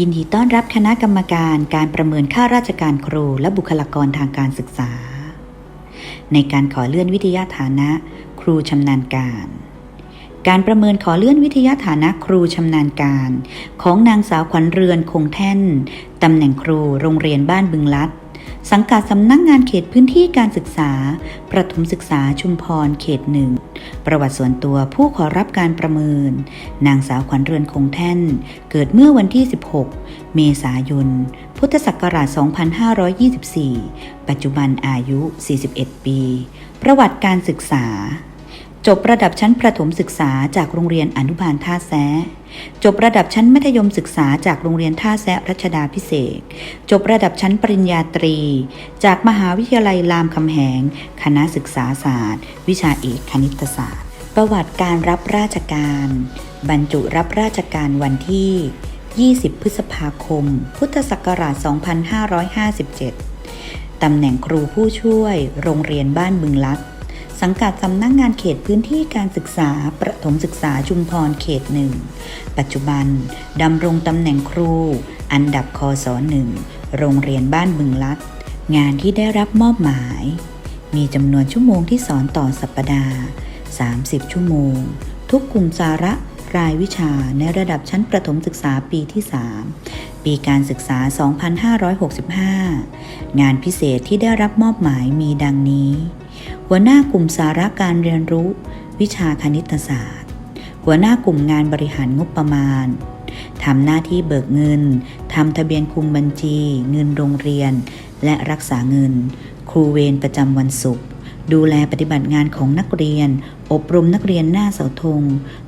ยินดีต้อนรับคณะกรรมการการประเมินค่าราชการครูและบุคลากรทางการศึกษา ในการขอเลื่อนวิทยาฐานะ ครูชำนาญการ การประเมินขอเลื่อนวิทยาฐานะครูชำนาญการ ของนางสาวขวัญเรือนคงแท่นตำแหน่งครูโรงเรียนบ้านบึงลัด สังกัดสำนักงงานเขตพื้นที่การศึกษา ประถมศึกษาชุมพรเขตหนึ่ง ประวัติส่วนตัวผู้ขอรับการประเมิน นางสาวขวัญเรือนคงแท่น เกิดเมื่อวันที่ 16 เมษายน พุทธศักราช 2524 ปัจจุบันอายุ 41 ปี ประวัติการศึกษา จบระดับชั้นประถมศึกษาจากโรงเรียนอนุบาลท่าแซะจบระดับชั้นมัธยมศึกษาจากโรงเรียนท่าแซะรัชดาพิเศษ จบระดับชั้นปริญญาตรี จากมหาวิทยาลัยรามคำแหง คณะศึกษาศาสตร์ วิชาเอกคณิตศาสตร์ ประวัติการรับราชการ บรรจุรับราชการวันที่ 20 พฤษภาคม พุทธศักราช 2557 ตำแหน่งครูผู้ช่วย โรงเรียนบ้านบึงลัด สังกัดสำนักงงานเขตพื้นที่การศึกษา ประถมศึกษาชุมพรเขตหนึ่ง ปัจจุบันดำรงตำแหน่งครู อันดับคอสอหนึ่งโรงเรียนบ้านบึงลัด งานที่ได้รับมอบหมาย มีจำนวนชั่วโมงที่สอนต่อสัปปดาห์ 30 ชั่วโมง ทุกกลุ่มสาระรายวิชาในระดับชั้นประถมศึกษาปีที่ 3 ปีการศึกษา 2565 งานพิเศษที่ได้รับมอบหมายมีดังนี้ หัวหน้ากลุ่มสาระการเรียนรู้ วิชาคณิตศาสตร์ หัวหน้ากลุ่มงานบริหารงบประมาณทำหน้าที่เบิกเงินทำทะเบียนคุมบัญชี เงินโรงเรียน และรักษาเงิน ครูเวรประจำวันศุกร์ดูแลปฏิบัติงานของนักเรียน อบรมนักเรียนหน้าเสาธง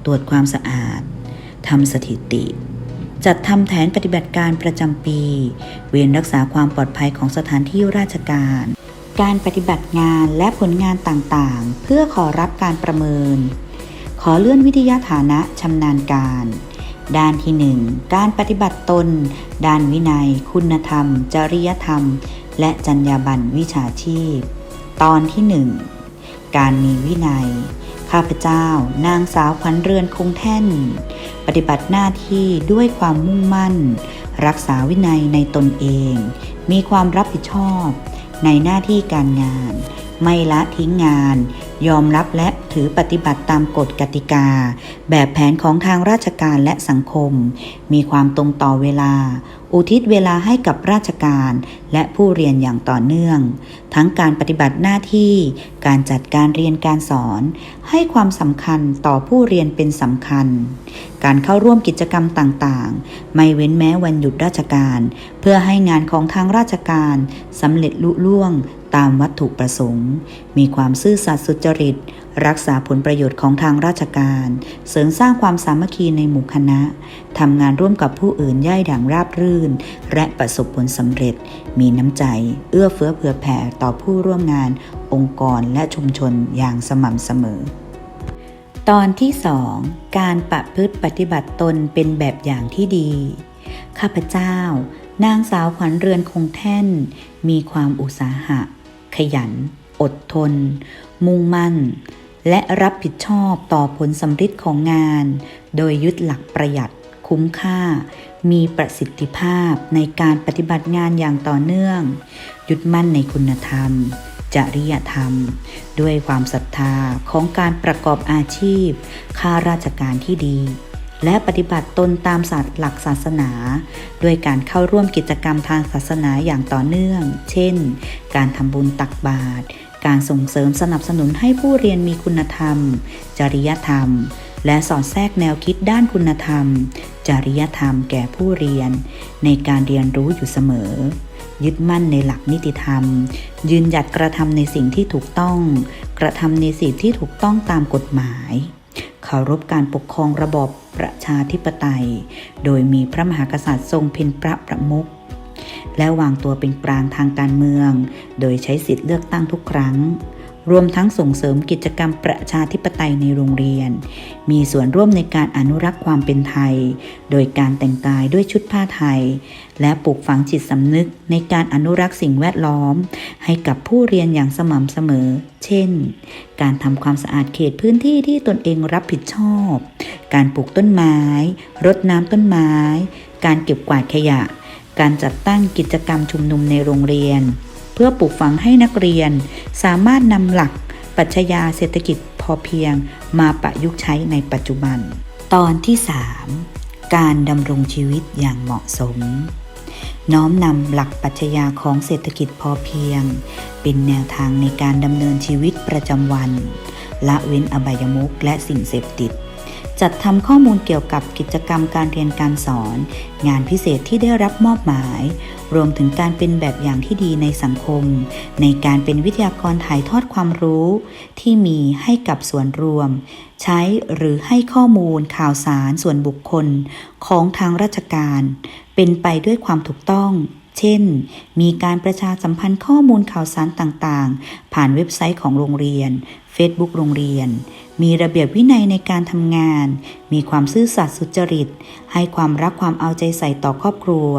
ตรวจความสะอาดทำสถิติ จัดทำแผนปฏิบัติการประจำปี เวรรักษาความปลอดภัยของสถานที่ราชการ การปฏิบัติงานและผลงานต่างๆ เพื่อขอรับการประเมิน ขอเลื่อนวิทยาฐานะชำนาญการ ด้านที่ 1 การปฏิบัติตน ด้านวินัย คุณธรรม จริยธรรม และจรรยาบรรณวิชาชีพ ตอนที่ 1 การมีวินัย ข้าพเจ้า นางสาวขวัญเรือนคงแท่น ปฏิบัติหน้าที่ด้วยความมุ่งมั่น รักษาวินัยในตนเอง มีความรับผิดชอบ ในหน้าที่การงาน ไม่ละทิ้งงาน ยอมรับและถือปฏิบัติตามกฎกติกา แบบแผนของทางราชการและสังคม มีความตรงต่อเวลา อุทิศเวลาให้กับราชการและผู้เรียนอย่างต่อเนื่อง ทั้งการปฏิบัติหน้าที่ การจัดการเรียนการสอน ให้ความสำคัญต่อผู้เรียนเป็นสำคัญ การเข้าร่วมกิจกรรมต่างๆ ไม่เว้นแม้วันหยุดราชการ เพื่อให้งานของทางราชการสำเร็จลุล่วง ตามวัตถุประสงค์ มีความซื่อสัตย์สุจริต รักษาผลประโยชน์ของทางราชการ เสริมสร้างความสามัคคีในหมู่คณะทำงานร่วมกับผู้อื่นย่ายดั่งราบรื่น และประสบผลสำเร็จ มีน้ำใจ เอื้อเฟื้อเผื่อแผ่ต่อผู้ร่วมงาน องค์กรและชุมชนอย่างสม่ำเสมอ ตอนที่ 2 การประพฤติปฏิบัติตนเป็นแบบอย่างที่ดี ข้าพเจ้านางสาวขวัญเรือนคงแท่น มีความอุตสาหะ ขยัน อดทน มุ่งมั่น และรับผิดชอบต่อผลสำฤทธิ์ของงาน โดยยึดหลักประหยัด คุ้มค่า มีประสิทธิภาพในการปฏิบัติงานอย่างต่อเนื่อง ยึดมั่นในคุณธรรม จริยธรรม ด้วยความศรัทธาของการประกอบอาชีพข้าราชการที่ดี และปฏิบัติตนตามศาสตร์หลักศาสนา ด้วยการเข้าร่วมกิจกรรมทางศาสนาอย่างต่อเนื่อง เช่น การทำบุญตักบาตร การส่งเสริมสนับสนุนให้ผู้เรียนมีคุณธรรม จริยธรรม และสอดแทรกแนวคิดด้านคุณธรรม จริยธรรมแก่ผู้เรียน ในการเรียนรู้อยู่เสมอ ยึดมั่นในหลักนิติธรรม ยืนหยัดกระทำในสิ่งที่ถูกต้อง กระทำในสิ่งที่ถูกต้องตามกฎหมาย เคารพการปกครองระบอบประชาธิปไตย โดยมีพระมหากษัตริย์ทรงเป็นพระประมุขและวางตัวเป็นกลางทางการเมือง โดยใช้สิทธิเลือกตั้งทุกครั้ง รวมทั้งส่งเสริมกิจกรรมประชาธิปไตยในโรงเรียน มีส่วนร่วมในการอนุรักษ์ความเป็นไทย โดยการแต่งกายด้วยชุดผ้าไทย และปลูกฝังจิตสำนึกในการอนุรักษ์สิ่งแวดล้อม ให้กับผู้เรียนอย่างสม่ำเสมอ เช่น การทำความสะอาดเขตพื้นที่ที่ตนเองรับผิดชอบ การปลูกต้นไม้ รดน้ำต้นไม้ การเก็บกวาดขยะ การจัดตั้งกิจกรรมชุมนุมในโรงเรียน พื่อปลูกฝังให้นักเรียน สามารถนำหลักปัชญาเศรษฐกิจพอเพียงมาประยุกต์ใช้ในปัจจุบัน ตอนที่ 3 การดำรงชีวิตอย่างเหมาะสม น้อมนำหลักปัชญาของเศรษฐกิจพอเพียง เป็นแนวทางในการดำเนินชีวิตประจำวัน ละเว้นอบายมุขและสิ่งเสพติด จัดทำข้อมูลเกี่ยวกับกิจกรรมการเรียนการสอน งานพิเศษที่ได้รับมอบหมาย รวมถึงการเป็นแบบอย่างที่ดีในสังคม ในการเป็นวิทยากรถ่ายทอดความรู้ ที่มีให้กับส่วนรวม ใช้หรือให้ข้อมูลข่าวสารส่วนบุคคลของทางราชการ เป็นไปด้วยความถูกต้อง เช่น มีการประชาสัมพันธ์ข้อมูลข่าวสารต่างๆ ผ่านเว็บไซต์ของโรงเรียน Facebook โรงเรียน มีระเบียบวินัยในการทำงาน มีความซื่อสัตย์สุจริต ให้ความรักความเอาใจใส่ต่อครอบครัว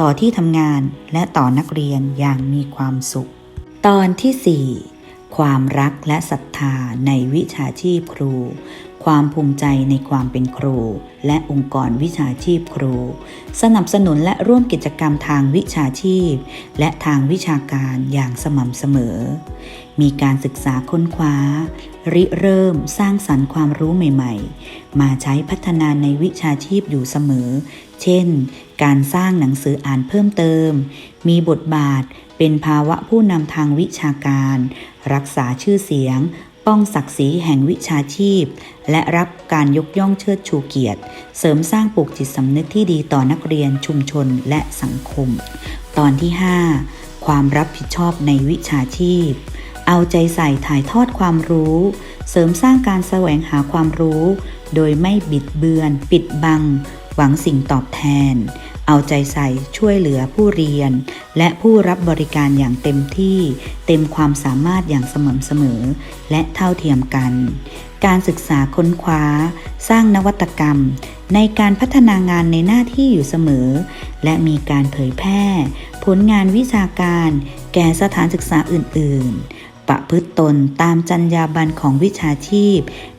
ต่อที่ทำงานและต่อนักเรียนอย่างมีความสุข ตอนที่ 4 ความรักและศรัทธาในวิชาชีพครู ความภูมิใจในความเป็นครู และองค์กรวิชาชีพครู สนับสนุนและร่วมกิจกรรมทางวิชาชีพ และทางวิชาการอย่างสม่ำเสมอ มีการศึกษาค้นคว้า ริเริ่มสร้างสรรค์ความรู้ใหม่ ๆ มาใช้พัฒนาในวิชาชีพอยู่เสมอ เช่น การสร้างหนังสืออ่านเพิ่มเติม มีบทบาท เป็นภาวะผู้นำทางวิชาการ รักษาชื่อเสียง ป้องศักดิ์ศรีแห่งวิชาชีพ และรับการยกย่องเชิดชูเกียรติ เสริมสร้างปลูกจิตสำนึกที่ดีต่อนักเรียนชุมชนและสังคม ตอนที่ 5 ความรับผิดชอบในวิชาชีพ เอาใจใส่ถ่ายทอดความรู้ เสริมสร้างการแสวงหาความรู้ โดยไม่บิดเบือน ปิดบัง หวังสิ่งตอบแทน เอาใจใส่ช่วยเหลือผู้เรียน และผู้รับบริการอย่างเต็มที่ เต็มความสามารถอย่างสม่ำเสมอ และเท่าเทียมกัน การศึกษาค้นคว้า สร้างนวัตกรรม ในการพัฒนางานในหน้าที่อยู่เสมอ และมีการเผยแพร่ ผลงานวิชาการ แก่สถานศึกษาอื่น ๆ ประพฤติตนตามจรรยาบรรณของวิชาชีพ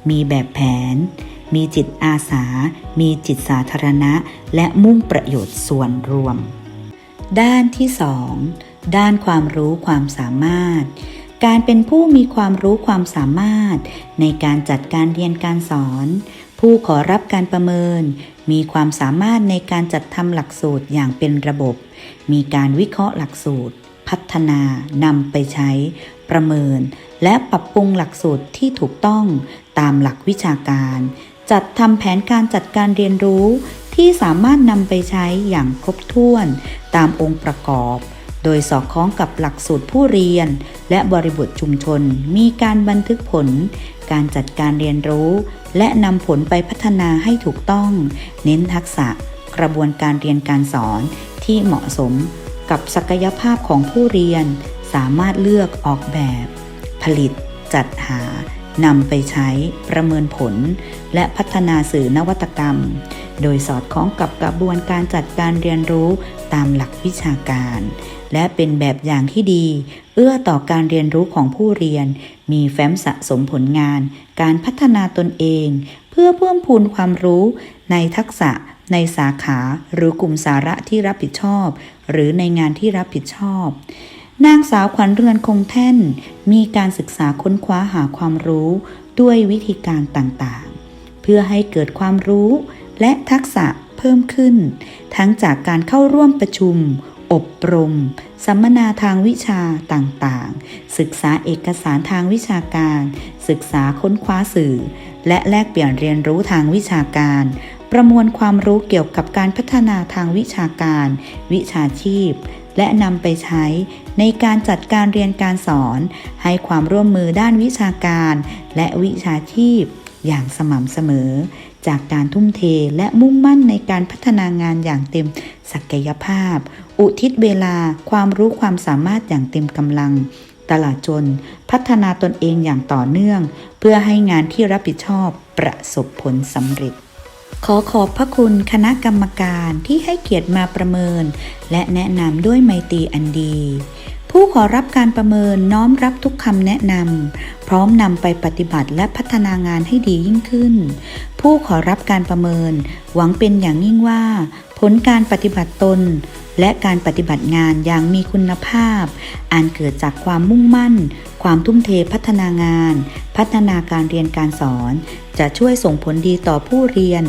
มีแบบแผน มีจิตอาสา มีจิตสาธารณะ และมุ่งประโยชน์ส่วนรวม ด้านที่ 2 ด้านความรู้ความสามารถ การเป็นผู้มีความรู้ความสามารถ ในการจัดการเรียนการสอน ผู้ขอรับการประเมิน มีความสามารถในการจัดทำหลักสูตรอย่างเป็นระบบ มีการวิเคราะห์หลักสูตร พัฒนานำไปใช้ ประเมิน และปรับปรุงหลักสูตรที่ถูกต้องตามหลักวิชาการ จัดทำแผนการจัดการเรียนรู้ที่สามารถนำไปใช้อย่างครบถ้วนตามองค์ประกอบ โดยสอดคล้องกับหลักสูตรผู้เรียน และบริบทชุมชน มีการบันทึกผล การจัดการเรียนรู้ และนำผลไปพัฒนาให้ถูกต้อง เน้นทักษะกระบวนการเรียนการสอนที่เหมาะสมกับศักยภาพของผู้เรียน สามารถเลือกออกแบบ ผลิต จัดหา นำไปใช้ประเมินผล และพัฒนาสื่อนวัตกรรม โดยสอดคล้องกับกระบวนการจัดการเรียนรู้ตามหลักวิชาการ และเป็นแบบอย่างที่ดี เอื้อต่อการเรียนรู้ของผู้เรียน มีแฟ้มสะสมผลงาน การพัฒนาตนเอง เพื่อเพิ่มพูนความรู้ในทักษะในสาขาหรือกลุ่มสาระที่รับผิดชอบ หรือในงานที่รับผิดชอบ นางสาวขวัญเรือนคงแท่น มีการศึกษาค้นคว้าหาความรู้ด้วยวิธีการต่างๆ เพื่อให้เกิดความรู้และทักษะเพิ่มขึ้น ทั้งจากการเข้าร่วมประชุม อบรม สัมมนาทางวิชาต่างๆ ศึกษาเอกสารทางวิชาการ ศึกษาค้นคว้าสื่อ และแลกเปลี่ยนเรียนรู้ทางวิชาการ ประมวลความรู้เกี่ยวกับการพัฒนาทางวิชาการ วิชาชีพ และนำไปใช้ในการจัดการเรียนการสอน ให้ความร่วมมือด้านวิชาการ และวิชาชีพ อย่างสม่ำเสมอ จากการทุ่มเทและมุ่งมั่นในการพัฒนางานอย่างเต็มศักยภาพ อุทิศเวลาความรู้ความสามารถอย่างเต็มกำลังตลาดจน พัฒนาตนเองอย่างต่อเนื่อง เพื่อให้งานที่รับผิดชอบประสบผลสำเร็จ ขอขอบพระคุณคณะกรรมการที่ให้เกียรติมาประเมิน และแนะนำด้วยไมตรีอันดี ผู้ขอรับการประเมินน้อมรับทุกคำแนะนำพร้อมนำไปปฏิบัติและพัฒนางานให้ดียิ่งขึ้น ผู้ขอรับการประเมิน หวังเป็นอย่างยิ่งว่า ผลการปฏิบัติตน และการปฏิบัติงานอย่างมีคุณภาพอันเกิดจากความมุ่งมั่น ความทุ่มเทพัฒนางาน พัฒนาการเรียนการสอน จะช่วยส่งผลดีต่อผู้เรียน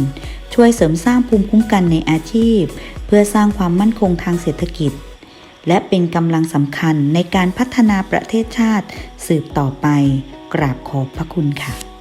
ช่วยเสริมสร้างภูมิคุ้มกันในอาชีพ เพื่อสร้างความมั่นคงทางเศรษฐกิจ และเป็นกำลังสำคัญในการพัฒนาประเทศชาติสืบต่อไป กราบขอบพระคุณค่ะ